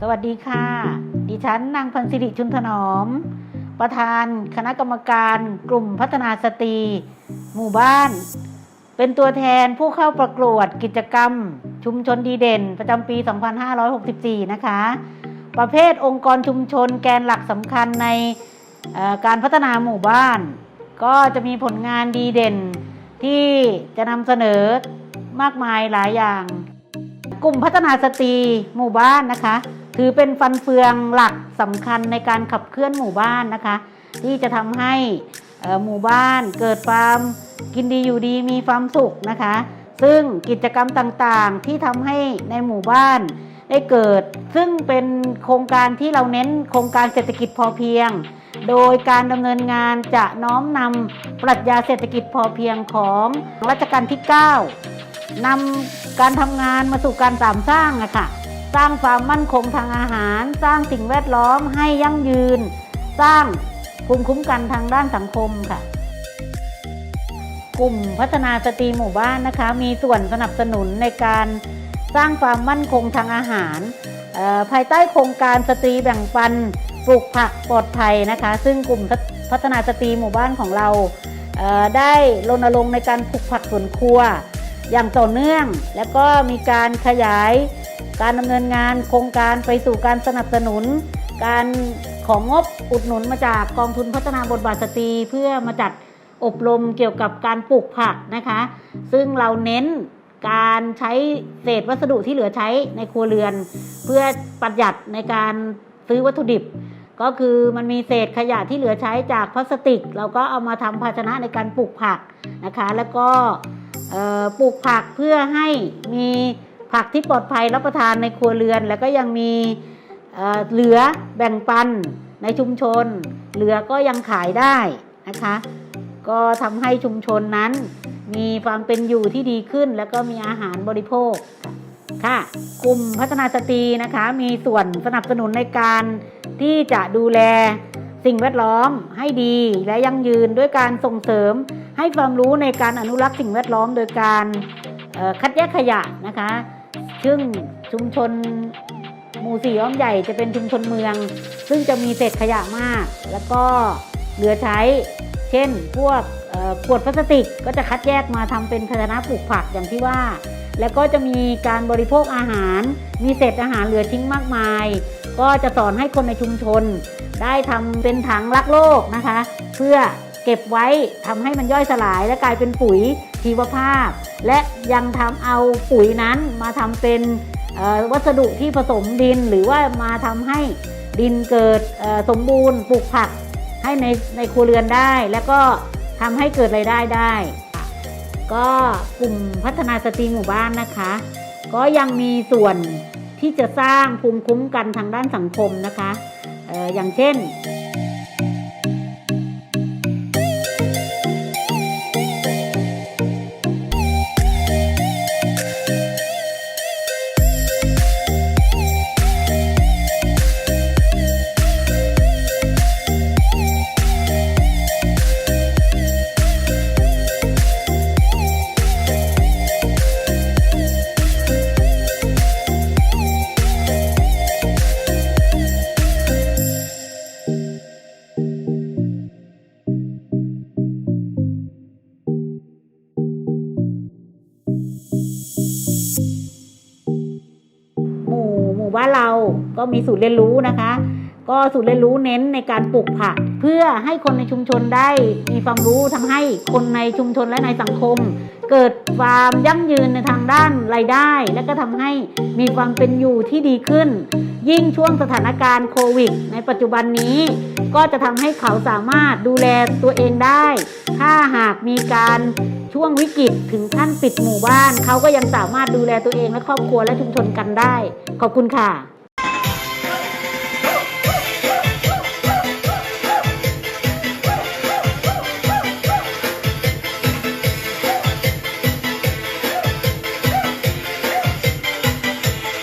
สวัสดีค่ะ ดิฉันนางพันศิริชุนถนอม ประธานคณะกรรมการกลุ่มพัฒนาสตรี หมู่บ้าน เป็นตัวแทนผู้เข้าประกวดกิจกรรม ชุมชนดีเด่น ประจำปี 2564 นะคะ ประเภทองค์กรชุมชนแกนหลักสำคัญในการพัฒนาหมู่บ้าน ก็จะมีผลงานดีเด่นที่จะนำเสนอมากมายหลายอย่าง กลุ่มพัฒนาสตรีหมู่บ้านนะคะ ถือเป็นฟันเฟืองหลักสำคัญในการขับเคลื่อนหมู่บ้านนะคะ ที่จะทำให้หมู่บ้านเกิดความกินดีอยู่ดีมีความสุขนะคะ ซึ่งกิจกรรมต่างๆที่ทำให้ในหมู่บ้านได้เกิด ซึ่งเป็นโครงการที่เราเน้นโครงการเศรษฐกิจพอเพียง โดยการดำเนินงานจะน้อมนำปรัชญาเศรษฐกิจพอเพียงของรัชกาลที่ 9นำการทำงานมาสู่การสามสร้างอะค่ะ สร้างความมั่นคงทางอาหาร สร้างสิ่งแวดล้อมให้ยั่งยืน สร้างภูมิคุ้มกันทางด้านสังคมค่ะ กลุ่มพัฒนาสตรีหมู่บ้านนะคะ มีส่วนสนับสนุนในการสร้างความมั่นคงทางอาหาร ภายใต้โครงการสตรีแบ่งปันปลูกผักปลอดภัยนะคะ ซึ่งกลุ่มพัฒนาสตรีหมู่บ้านของเราได้รณรงค์ในการปลูกผักสวนครัว อย่างต่อเนื่อง แล้วก็มีการขยาย การดำเนินงานโครงการไปสู่การสนับสนุน การของงบอุดหนุนมาจากกองทุนพัฒนาบทบาทสตรีเพื่อมาจัดอบรมเกี่ยวกับการปลูกผักนะคะ ซึ่งเราเน้นการใช้เศษวัสดุที่เหลือใช้ในครัวเรือน เพื่อประหยัดในการซื้อวัตถุดิบ ก็คือมันมีเศษขยะที่เหลือใช้จากพลาสติก เราก็เอามาทำภาชนะในการปลูกผักนะคะ แล้วก็ปลูกผักเพื่อให้มี ผักที่ปลอดภัยรับประทานในครัวเรือน แล้วก็ยังมีเหลือแบ่งปันในชุมชน เหลือก็ยังขายได้นะคะ ก็ทำให้ชุมชนนั้น มีความเป็นอยู่ที่ดีขึ้น แล้วก็มีอาหารบริโภคค่ะกลุ่มพัฒนาสตรีนะคะ มีส่วนสนับสนุนในการที่จะดูแลสิ่งแวดล้อมให้ดีและยั่งยืนด้วยการส่งเสริมให้ความรู้ในการอนุรักษ์สิ่งแวดล้อมโดยการคัดแยกขยะนะคะ ซึ่งชุมชนหมู่สี่อ้อมใหญ่จะเป็นชุมชนเมือง ซึ่งจะมีเศษขยะมาก แล้วก็เหลือใช้ เช่น พวกขวดพลาสติกก็จะคัดแยกมาทำเป็นภาชนะปลูกผักอย่างที่ว่า แล้วก็จะมีการบริโภคอาหาร มีเศษอาหารเหลือทิ้งมากมาย ก็จะสอนให้คนในชุมชน ได้ทำเป็นถังรักโลกนะคะ เพื่อ เก็บไว้ทำให้มันย่อยสลาย และกลายเป็นปุ๋ยชีวภาพ และยังทำเอาปุ๋ยนั้นมาทำเป็นวัสดุที่ผสมดินหรือว่ามาทำให้ดินเกิดสมบูรณ์ปลูกผักให้ในในครัวเรือนได้ แล้วก็ทำให้เกิดรายได้ได้ ก็กลุ่มพัฒนาสตรีหมู่บ้านนะคะ ก็ยังมีส่วนที่จะสร้างภูมิคุ้มกันทางด้านสังคมนะคะอออย่างเช่น ว่าเราก็มีสูตรเรียนรู้นะคะ ก็ศูนย์เรียนรู้เน้นในการปลูกผัก เพื่อให้คนในชุมชนได้มีความรู้ทำให้คนในชุมชนและในสังคม เกิดความยั่งยืนในทางด้านรายได้ และก็ทำให้มีความเป็นอยู่ที่ดีขึ้น ยิ่งช่วงสถานการณ์โควิด ในปัจจุบันนี้ ก็จะทำให้เขาสามารถดูแลตัวเองได้ ถ้าหากมีการช่วงวิกฤตถึงขั้นปิดหมู่บ้าน เขาก็ยังสามารถดูแลตัวเองและครอบครัวและชุมชนกันได้ ขอบคุณค่ะ